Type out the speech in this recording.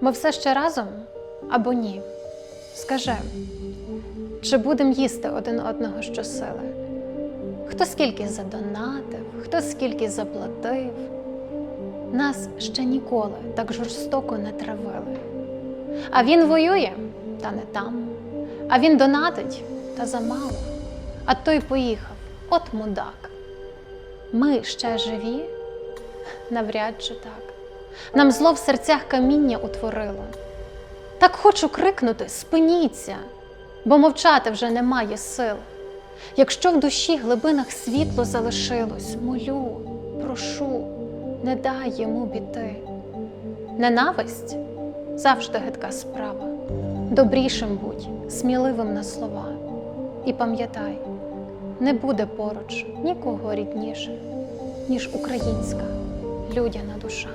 Ми все ще разом або ні? Скажи, чи будемо їсти один одного щосили? Хто скільки задонатив, хто скільки заплатив? Нас ще ніколи так жорстоко не травили. А він воює, та не там. А він донатить, та замало. А той поїхав, от мудак. Ми ще живі? Навряд чи так. Нам зло в серцях каміння утворило. Так хочу крикнути: спиніться, бо мовчати вже немає сил. Якщо в душі глибинах світло залишилось, молю, прошу, не дай йому біти. Ненависть завжди гидка справа. Добрішим будь, сміливим на слова. І пам'ятай, не буде поруч нікого рідніше, ніж українська людяна душа.